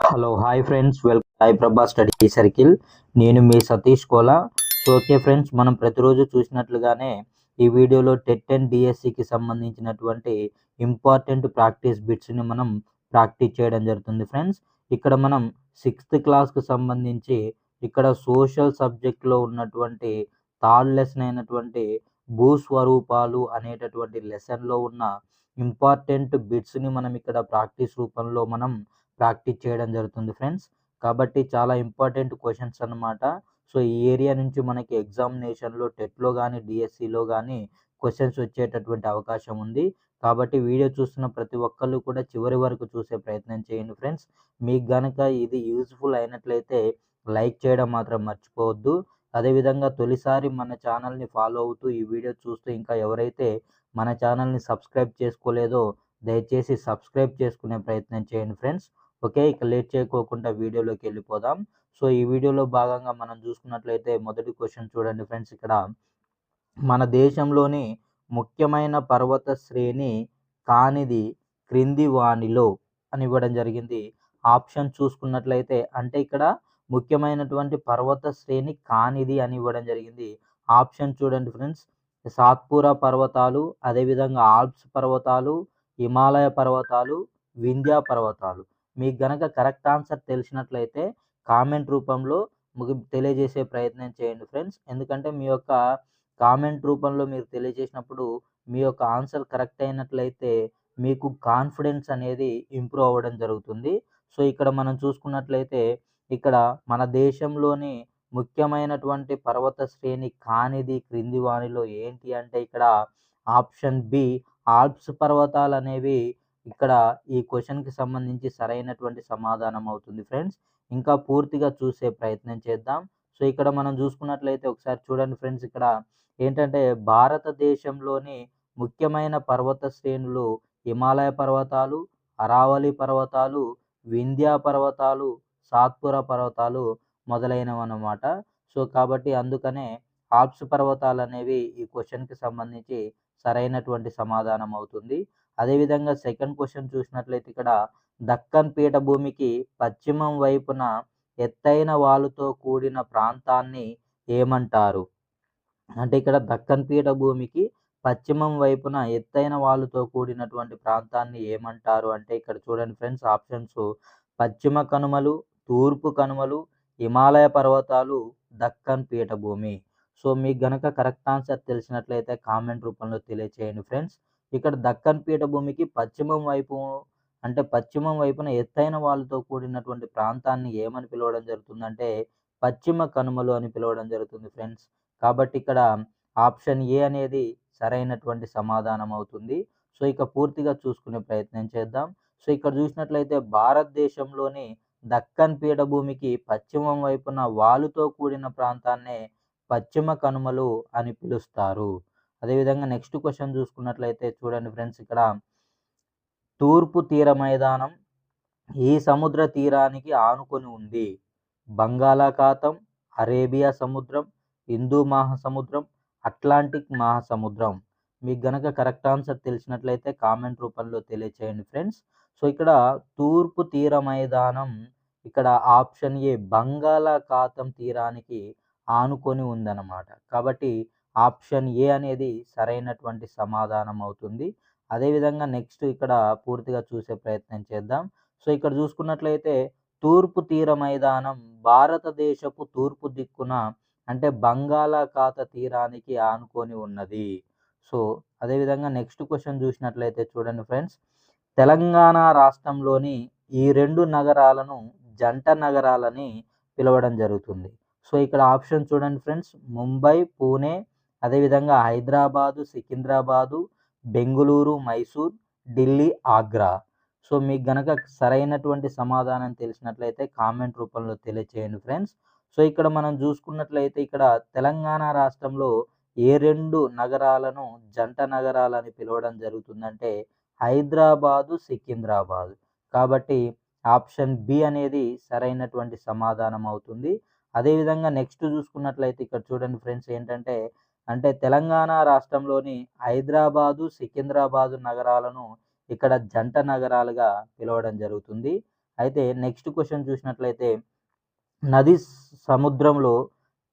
Hello hi friends welcome Sai Prabha study circle నేను మీ Satish Kola. So okay friends మనం ప్రతిరోజు చూసినట్లుగానే ఈ వీడియోలో టెట్ అండ్ డిఎస్సికి సంబంధించినటువంటి ఇంపార్టెంట్ ప్రాక్టీస్ బిట్స్ని మనం ప్రాక్టీస్ చేయడం జరుగుతుంది ఫ్రెండ్స్ ఇక్కడ మనం సిక్స్త్ క్లాస్కి సంబంధించి ఇక్కడ సోషల్ సబ్జెక్ట్లో ఉన్నటువంటి థర్డ్ లెసన్ అయినటువంటి భూస్వరూపాలు అనేటటువంటి లెసన్లో ఉన్న ఇంపార్టెంట్ బిట్స్ని మనం ఇక్కడ ప్రాక్టీస్ రూపంలో మనం ప్రాక్టీస్ చేయడం జరుగుతుంది ఫ్రెండ్స్. కాబట్టి చాలా ఇంపార్టెంట్ క్వశ్చన్స్ అన్నమాట. సో ఈ ఏరియా నుంచి మనకి ఎగ్జామినేషన్లో టెట్లో కానీ డిఎస్సిలో కానీ క్వశ్చన్స్ వచ్చేటటువంటి అవకాశం ఉంది. కాబట్టి వీడియో చూస్తున్న ప్రతి ఒక్కళ్ళు కూడా చివరి వరకు చూసే ప్రయత్నం చేయండి ఫ్రెండ్స్. మీకు గనక ఇది యూజ్ఫుల్ అయినట్లయితే లైక్ చేయడం మాత్రం మర్చిపోవద్దు. అదేవిధంగా తొలిసారి మన ఛానల్ని ఫాలో అవుతూ ఈ వీడియో చూస్తూ ఇంకా ఎవరైతే మన ఛానల్ని సబ్స్క్రైబ్ చేసుకోలేదో దయచేసి సబ్స్క్రైబ్ చేసుకునే ప్రయత్నం చేయండి ఫ్రెండ్స్. ఓకే? ఇక లేట్ చేయకోకుండా వీడియోలోకి వెళ్ళిపోదాం. సో ఈ వీడియోలో భాగంగా మనం చూసుకున్నట్లయితే మొదటి క్వశ్చన్ చూడండి ఫ్రెండ్స్ ఇక్కడ. మన దేశంలోని ముఖ్యమైన పర్వత శ్రేణి కానిది క్రింది వాణిలో అని ఇవ్వడం జరిగింది. ఆప్షన్ చూసుకున్నట్లయితే అంటే ఇక్కడ ముఖ్యమైనటువంటి పర్వత శ్రేణి కానిది అని ఇవ్వడం జరిగింది. ఆప్షన్ చూడండి ఫ్రెండ్స్. సాత్పురా పర్వతాలు అదేవిధంగా ఆల్ప్స్ పర్వతాలు హిమాలయ పర్వతాలు వింధ్యా పర్వతాలు. మీకు గనక కరెక్ట్ ఆన్సర్ తెలిసినట్లయితే కామెంట్ రూపంలో మీకు తెలియజేసే ప్రయత్నం చేయండి ఫ్రెండ్స్. ఎందుకంటే మీ యొక్క కామెంట్ రూపంలో మీరు తెలియజేసినప్పుడు మీ యొక్క ఆన్సర్ కరెక్ట్ అయినట్లయితే మీకు కాన్ఫిడెన్స్ అనేది ఇంప్రూవ్ అవ్వడం జరుగుతుంది. సో ఇక్కడ మనం చూసుకున్నట్లయితే ఇక్కడ మన దేశంలోని ముఖ్యమైనటువంటి పర్వత శ్రేణి కానిది క్రింది వానిలో ఏంటి అంటే ఇక్కడ ఆప్షన్ బి ఆల్ప్స్ పర్వతాలు అనేవి ఇక్కడ ఈ క్వశ్చన్కి సంబంధించి సరైనటువంటి సమాధానం అవుతుంది ఫ్రెండ్స్. ఇంకా పూర్తిగా చూసే ప్రయత్నం చేద్దాం. సో ఇక్కడ మనం చూసుకున్నట్లయితే ఒకసారి చూడండి ఫ్రెండ్స్. ఇక్కడ ఏంటంటే భారతదేశంలోని ముఖ్యమైన పర్వత శ్రేణులు హిమాలయ పర్వతాలు అరావళి పర్వతాలు వింధ్యా పర్వతాలు సాత్పుర పర్వతాలు మొదలైనవి అన్నమాట సో కాబట్టి అందుకనే ఆల్ప్స్ పర్వతాలు అనేవి ఈ క్వశ్చన్కి సంబంధించి సరైనటువంటి సమాధానం అవుతుంది. అదేవిధంగా సెకండ్ క్వశ్చన్ చూసినట్లయితే ఇక్కడ దక్కన్ పీఠభూమికి పశ్చిమం వైపున ఎత్తైన వాలుతో కూడిన ప్రాంతాన్ని ఏమంటారు? అంటే ఇక్కడ దక్కన్ పీఠభూమికి పశ్చిమం వైపున ఎత్తైన వాళ్ళతో కూడినటువంటి ప్రాంతాన్ని ఏమంటారు? అంటే ఇక్కడ చూడండి ఫ్రెండ్స్ ఆప్షన్స్ పశ్చిమ కనుమలు తూర్పు కనుమలు హిమాలయ పర్వతాలు దక్కన్ పీఠభూమి. సో మీకు గనక కరెక్ట్ ఆన్సర్ తెలిసినట్లయితే కామెంట్ రూపంలో తెలియచేయండి ఫ్రెండ్స్ ఇక్కడ దక్కన్ పీఠభూమికి పశ్చిమం వైపు అంటే పశ్చిమం వైపున ఎత్తైన వాళ్ళతో కూడినటువంటి ప్రాంతాన్ని ఏమని పిలవడం జరుగుతుందంటే పశ్చిమ కనుమలు అని పిలవడం జరుగుతుంది ఫ్రెండ్స్. కాబట్టి ఇక్కడ ఆప్షన్ ఏ అనేది సరైనటువంటి సమాధానం అవుతుంది. సో ఇక పూర్తిగా చూసుకునే ప్రయత్నం చేద్దాం. సో ఇక్కడ చూసినట్లయితే భారతదేశంలోని దక్కన్ పీఠభూమికి పశ్చిమం వైపున వాలుతో కూడిన ప్రాంతాన్నే పశ్చిమ కనుమలు అని పిలుస్తారు. అదేవిధంగా నెక్స్ట్ క్వశ్చన్ చూసుకున్నట్లయితే చూడండి ఫ్రెండ్స్ ఇక్కడ. తూర్పు తీర మైదానం ఈ సముద్ర తీరానికి ఆనుకొని ఉంది. బంగాళాఖాతం అరేబియా సముద్రం హిందూ మహాసముద్రం అట్లాంటిక్ మహాసముద్రం. మీకు గనక కరెక్ట్ ఆన్సర్ తెలిసినట్లయితే కామెంట్ రూపంలో తెలియచేయండి ఫ్రెండ్స్ సో ఇక్కడ తూర్పు తీర మైదానం ఇక్కడ ఆప్షన్ ఏ బంగాళాఖాతం తీరానికి ఆనుకొని ఉందన్నమాట. కాబట్టి ఆప్షన్ ఏ అనేది సరైనటువంటి సమాధానం అవుతుంది. అదేవిధంగా నెక్స్ట్ ఇక్కడ పూర్తిగా చూసే ప్రయత్నం చేద్దాం. సో ఇక్కడ చూసుకున్నట్లయితే తూర్పు తీర మైదానం భారతదేశపు తూర్పు దిక్కున అంటే బంగాళాఖాత తీరానికి ఆనుకొని ఉన్నది. సో అదేవిధంగా నెక్స్ట్ క్వశ్చన్ చూసినట్లయితే చూడండి ఫ్రెండ్స్. తెలంగాణ రాష్ట్రంలోని ఈ రెండు నగరాలను జంట నగరాలని పిలవడం జరుగుతుంది. సో ఇక్కడ ఆప్షన్ చూడండి ఫ్రెండ్స్. ముంబై పూణే అదేవిధంగా హైదరాబాదు సికింద్రాబాదు బెంగుళూరు మైసూర్ ఢిల్లీ ఆగ్రా. సో మీకు గనక సరైనటువంటి సమాధానం తెలిసినట్లయితే కామెంట్ రూపంలో తెలియచేయండి ఫ్రెండ్స్. సో ఇక్కడ మనం చూసుకున్నట్లయితే ఇక్కడ తెలంగాణ రాష్ట్రంలో ఏ రెండు నగరాలను జంట నగరాలని పిలవడం జరుగుతుందంటే హైదరాబాదు సికింద్రాబాదు. కాబట్టి ఆప్షన్ బి అనేది సరైనటువంటి సమాధానం అవుతుంది. అదేవిధంగా నెక్స్ట్ చూసుకున్నట్లయితే ఇక్కడ చూడండి ఫ్రెండ్స్ ఏంటంటే అంటే తెలంగాణ రాష్ట్రంలోని హైదరాబాదు సికింద్రాబాదు నగరాలను ఇక్కడ జంట నగరాలుగా పిలవడం జరుగుతుంది. అయితే నెక్స్ట్ క్వశ్చన్ చూసినట్లయితే నది సముద్రంలో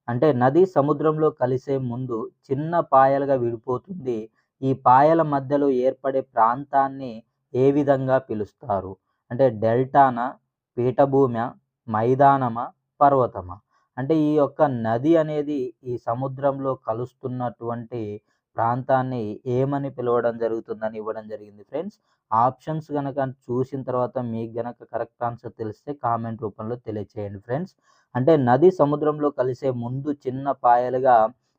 అంటే నది సముద్రంలో కలిసే ముందు చిన్న పాయలుగా విడిపోతుంది. ఈ పాయల మధ్యలో ఏర్పడే ప్రాంతాన్ని ఏ విధంగా పిలుస్తారు? అంటే డెల్టానా పీఠభూమి మైదానమా పర్వతమా? అంటే ఈ యొక్క నది అనేది ఈ సముద్రంలో కలుస్తున్నటువంటి ప్రాంతాన్ని ఏమని పిలవడం జరుగుతుందని ఇవ్వడం జరిగింది ఫ్రెండ్స్? ఆప్షన్స్ కనుక చూసిన తర్వాత మీకు గనక కరెక్ట్ ఆన్సర్ తెలిస్తే కామెంట్ రూపంలో తెలియచేయండి ఫ్రెండ్స్. అంటే నది సముద్రంలో కలిసే ముందు చిన్న పాయలుగా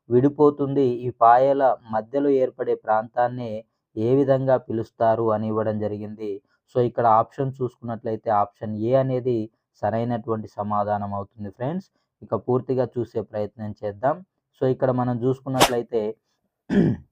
విడిపోతుంది. ఈ పాయల మధ్యలో ఏర్పడే ప్రాంతాన్ని ఏ విధంగా పిలుస్తారు అని ఇవ్వడం జరిగింది. సో ఇక్కడ ఆప్షన్ చూసుకున్నట్లయితే ఆప్షన్ ఏ అనేది సరైనటువంటి సమాధానం అవుతుంది ఫ్రెండ్స్. ఇక పూర్తిగా చూసే ప్రయత్నం చేద్దాం. సో ఇక్కడ మనం చూసుకున్నట్లయితే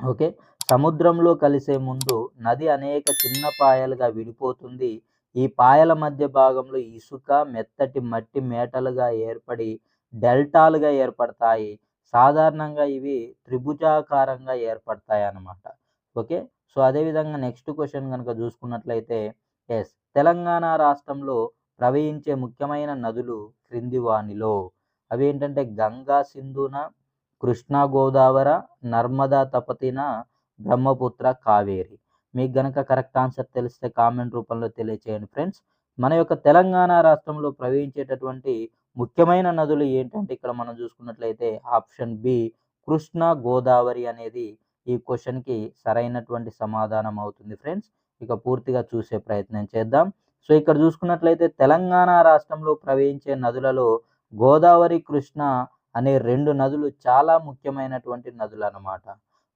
ఓకే. సముద్రంలో కలిసే ముందు నది అనేక చిన్న పాయలుగా విడిపోతుంది. ఈ పాయల మధ్య భాగంలో ఇసుక మెత్తటి మట్టి మేటలుగా ఏర్పడి డెల్టాలుగా ఏర్పడతాయి. సాధారణంగా ఇవి త్రిభుజాకారంగా ఏర్పడతాయి అన్నమాట. ఓకే. సో అదేవిధంగా నెక్స్ట్ క్వశ్చన్ కనుక చూసుకున్నట్లయితే ఎస్. తెలంగాణ రాష్ట్రంలో ప్రవహించే ముఖ్యమైన నదులు క్రింది వానిలో అవి ఏంటంటే గంగా సింధున కృష్ణా గోదావర నర్మదా తపతిన బ్రహ్మపుత్ర కావేరి. మీకు గనక కరెక్ట్ ఆన్సర్ తెలిస్తే కామెంట్ రూపంలో తెలియచేయండి ఫ్రెండ్స్. మన యొక్క తెలంగాణ రాష్ట్రంలో ప్రవహించేటటువంటి ముఖ్యమైన నదులు ఏంటంటే ఇక్కడ మనం చూసుకున్నట్లయితే ఆప్షన్ బి కృష్ణ గోదావరి అనేది ఈ క్వశ్చన్కి సరైనటువంటి సమాధానం అవుతుంది ఫ్రెండ్స్. ఇక పూర్తిగా చూసే ప్రయత్నం చేద్దాం. సో ఇక్కడ చూసుకున్నట్లయితే తెలంగాణ రాష్ట్రంలో ప్రవహించే నదులలో గోదావరి కృష్ణ అనే రెండు నదులు చాలా ముఖ్యమైనటువంటి నదులు అన్నమాట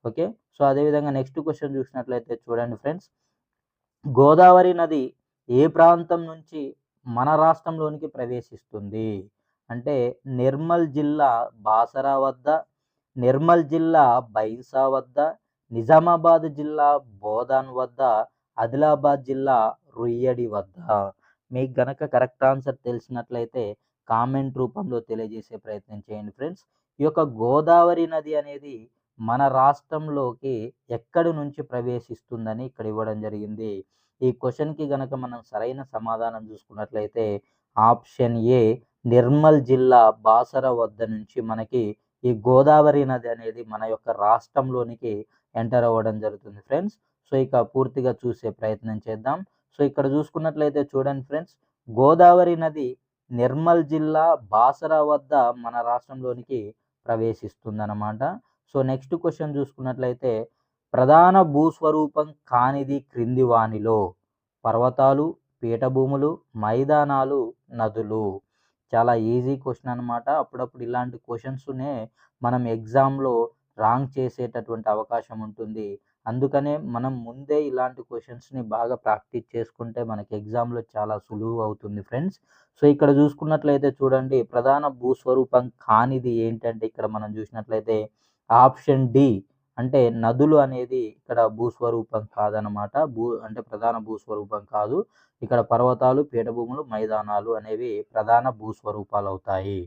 ఓకే? సో అదేవిధంగా నెక్స్ట్ క్వశ్చన్ చూసినట్లయితే చూడండి ఫ్రెండ్స్. గోదావరి నది ఏ ప్రాంతం నుంచి మన రాష్ట్రంలోనికి ప్రవేశిస్తుంది? అంటే నిర్మల్ జిల్లా బాసరా వద్ద నిర్మల్ జిల్లా బైన్సా వద్ద నిజామాబాద్ జిల్లా బోధాన్ వద్ద ఆదిలాబాద్ జిల్లా రుయ్యడి వద్ద. మీకు గనక కరెక్ట్ ఆన్సర్ తెలిసినట్లయితే కామెంట్ రూపంలో తెలియజేసే ప్రయత్నం చేయండి ఫ్రెండ్స్. ఈ యొక్క గోదావరి నది అనేది మన రాష్ట్రంలోకి ఎక్కడి నుంచి ప్రవేశిస్తుందని ఇక్కడ ఇవ్వడం జరిగింది. ఈ క్వశ్చన్కి గనక మనం సరైన సమాధానం చూసుకున్నట్లయితే ఆప్షన్ ఏ నిర్మల్ జిల్లా బాసర వద్ద నుంచి మనకి ఈ గోదావరి నది అనేది మన యొక్క రాష్ట్రంలోనికి ఎంటర్ అవ్వడం జరుగుతుంది ఫ్రెండ్స్. సో ఇక పూర్తిగా చూసే ప్రయత్నం చేద్దాం. సో ఇక్కడ చూసుకున్నట్లయితే చూడండి ఫ్రెండ్స్ గోదావరి నది నిర్మల్ జిల్లా బాసరా వద్ద మన రాష్ట్రంలోనికి ప్రవేశిస్తుందన్నమాట. సో నెక్స్ట్ క్వశ్చన్ చూసుకున్నట్లయితే ప్రధాన భూస్వరూపం కానిది క్రింది వానిలో పర్వతాలు పీఠభూములు మైదానాలు నదులు. చాలా ఈజీ క్వశ్చన్ అనమాట అప్పుడప్పుడు ఇలాంటి క్వశ్చన్స్నే మనం ఎగ్జామ్లో రాంగ్ చేసేటటువంటి అవకాశం ఉంటుంది. అందుకనే మనం ముందే ఇలాంటి క్వశ్చన్స్ని బాగా ప్రాక్టీస్ చేసుకుంటే మనకి ఎగ్జామ్లో చాలా సులువు అవుతుంది ఫ్రెండ్స్ సో ఇక్కడ చూసుకున్నట్లయితే చూడండి ప్రధాన భూస్వరూపం కానిది ఏంటంటే ఇక్కడ మనం చూసినట్లయితే ఆప్షన్ డి అంటే నదులు అనేది ఇక్కడ భూస్వరూపం కాదనమాట భూ అంటే ప్రధాన భూస్వరూపం కాదు. ఇక్కడ పర్వతాలు పీఠభూములు మైదానాలు అనేవి ప్రధాన భూస్వరూపాలు అవుతాయి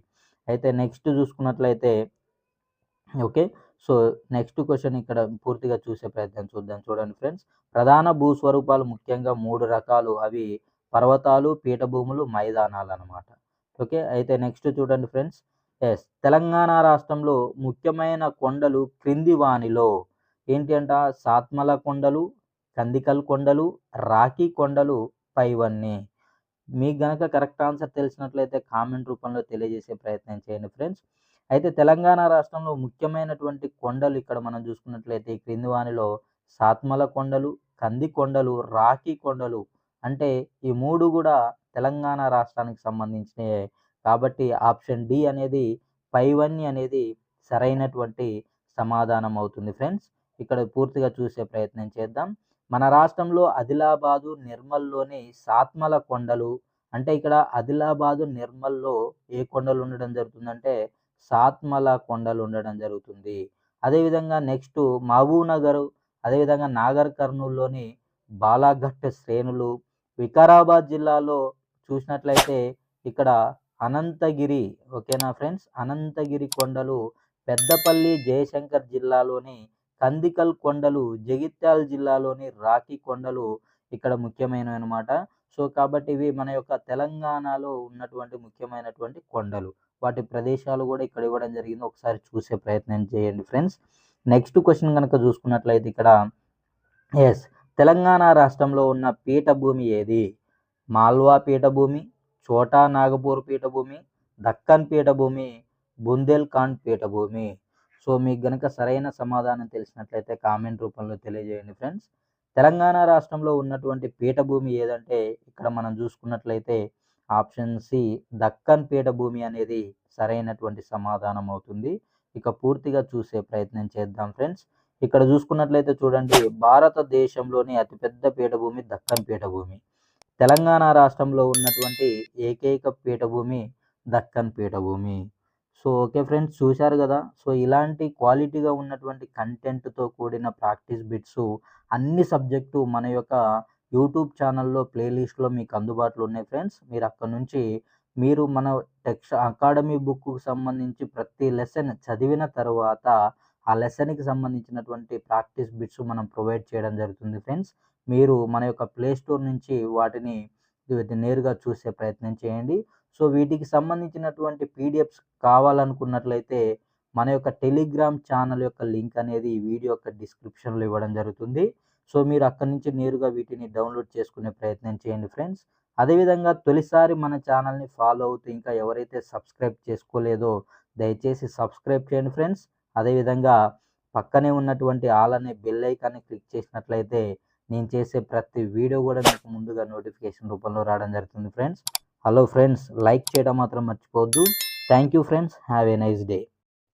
అయితే నెక్స్ట్ చూసుకున్నట్లయితే ఓకే సో నెక్స్ట్ క్వశ్చన్ ఇక్కడ పూర్తిగా చూసే ప్రయత్నం చూద్దాం చూడండి ఫ్రెండ్స్. ప్రధాన భూస్వరూపాలు ముఖ్యంగా మూడు రకాలు. అవి పర్వతాలు పీఠభూములు మైదానాలు అనమాట ఓకే అయితే నెక్స్ట్ చూడండి ఫ్రెండ్స్. ఎస్ తెలంగాణ రాష్ట్రంలో ముఖ్యమైన కొండలు క్రింది వానిలో ఏంటి అంట? సాత్మల కొండలు కందికల్ కొండలు రాఖీ కొండలు పైవన్నీ. మీకు గనక కరెక్ట్ ఆన్సర్ తెలిసినట్లయితే కామెంట్ రూపంలో తెలియజేసే ప్రయత్నం చేయండి ఫ్రెండ్స్. అయితే తెలంగాణ రాష్ట్రంలో ముఖ్యమైనటువంటి కొండలు ఇక్కడ మనం చూసుకున్నట్లయితే క్రిందివానిలో క్రింది వానిలో సాత్మల కొండలు కంది కొండలు రాఖీ కొండలు అంటే ఈ మూడు కూడా తెలంగాణ రాష్ట్రానికి సంబంధించినవే కాబట్టి ఆప్షన్ డి అనేది పైవన్ని అనేది సరైనటువంటి సమాధానం అవుతుంది ఫ్రెండ్స్. ఇక్కడ పూర్తిగా చూసే ప్రయత్నం చేద్దాం. మన రాష్ట్రంలో ఆదిలాబాదు నిర్మల్లోని సాత్మల కొండలు అంటే ఇక్కడ ఆదిలాబాదు నిర్మల్లో ఏ కొండలు ఉండడం జరుగుతుందంటే సాత్మల కొండలు ఉండడం జరుగుతుంది. అదేవిధంగా నెక్స్ట్ మహబూబ్ నగర్ అదేవిధంగా నాగర్ కర్నూల్లోని బాలాఘట్ శ్రేణులు వికారాబాద్ జిల్లాలో చూసినట్లయితే ఇక్కడ అనంతగిరి ఓకేనా ఫ్రెండ్స్ అనంతగిరి కొండలు పెద్దపల్లి జయశంకర్ జిల్లాలోని కందికల్ కొండలు జగిత్యాల జిల్లాలోని రాఖీ కొండలు ఇక్కడ ముఖ్యమైనవి అనమాట సో కాబట్టి ఇవి మన యొక్క తెలంగాణలో ఉన్నటువంటి ముఖ్యమైనటువంటి కొండలు. వాటి ప్రదేశాలు కూడా ఇక్కడ ఇవ్వడం జరిగింది. ఒకసారి చూసే ప్రయత్నం చేయండి ఫ్రెండ్స్. నెక్స్ట్ క్వశ్చన్ కనుక చూసుకున్నట్లయితే ఇక్కడ ఎస్ తెలంగాణ రాష్ట్రంలో ఉన్న పీఠభూమి ఏది? మాల్వా పీఠభూమి చోటా నాగపూర్ పీఠభూమి దక్కన్ పీఠభూమి బుందేల్ఖండ్ పీఠభూమి. సో మీకు గనక సరైన సమాధానం తెలిసినట్లయితే కామెంట్ రూపంలో తెలియజేయండి ఫ్రెండ్స్. తెలంగాణ రాష్ట్రంలో ఉన్నటువంటి పీఠభూమి ఏదంటే ఇక్కడ మనం చూసుకున్నట్లయితే ఆప్షన్ సి దక్కన్ పీఠభూమి అనేది సరైనటువంటి సమాధానం అవుతుంది. ఇక పూర్తిగా చూసే ప్రయత్నం చేద్దాం ఫ్రెండ్స్. ఇక్కడ చూసుకున్నట్లయితే చూడండి భారతదేశంలోని అతిపెద్ద పీఠభూమి దక్కన్ పీఠభూమి. తెలంగాణ రాష్ట్రంలో ఉన్నటువంటి ఏకైక పీఠభూమి దక్కన్ పీఠభూమి. సో ఓకే ఫ్రెండ్స్ చూశారు కదా? సో ఇలాంటి క్వాలిటీగా ఉన్నటువంటి కంటెంట్తో కూడిన ప్రాక్టీస్ బిట్స్ అన్ని సబ్జెక్టు మన యొక్క యూట్యూబ్ ఛానల్లో ప్లేలిస్ట్లో మీకు అందుబాటులో ఉన్నాయి ఫ్రెండ్స్. మీరు అక్కడ నుంచి మీరు మన టెక్స్ట్ అకాడమీ బుక్కు సంబంధించి ప్రతి లెసన్ చదివిన తర్వాత ఆ లెసన్కి సంబంధించినటువంటి ప్రాక్టీస్ బిట్స్ మనం ప్రొవైడ్ చేయడం జరుగుతుంది ఫ్రెండ్స్. మీరు మన యొక్క ప్లే స్టోర్ నుంచి వాటిని నేరుగా చూసే ప్రయత్నం చేయండి. సో వీటికి సంబంధించినటువంటి పీడిఎఫ్స్ కావాలనుకున్నట్లయితే మన యొక్క టెలిగ్రామ్ ఛానల్ యొక్క లింక్ అనేది ఈ వీడియో యొక్క డిస్క్రిప్షన్లో ఇవ్వడం జరుగుతుంది. సో మీరు అక్కడి నుంచి నేరుగా వీటిని డౌన్లోడ్ చేసుకునే ప్రయత్నం చేయండి ఫ్రెండ్స్ అదేవిధంగా తొలిసారి మన ఛానల్ని ఫాలో అవుతూ ఇంకా ఎవరైతే సబ్స్క్రైబ్ చేసుకోలేదో దయచేసి సబ్స్క్రైబ్ చేయండి ఫ్రెండ్స్ అదేవిధంగా పక్కనే ఉన్నటువంటి ఆల్ అనే బెల్ ఐకాన్ని క్లిక్ చేసినట్లయితే నేను చేసే ప్రతి వీడియో కూడా మీకు ముందుగా నోటిఫికేషన్ రూపంలో రావడం జరుగుతుంది ఫ్రెండ్స్ హలో ఫ్రెండ్స్ లైక్ చేయడం మాత్రం మర్చిపోవద్దు. Thank you friends have a nice day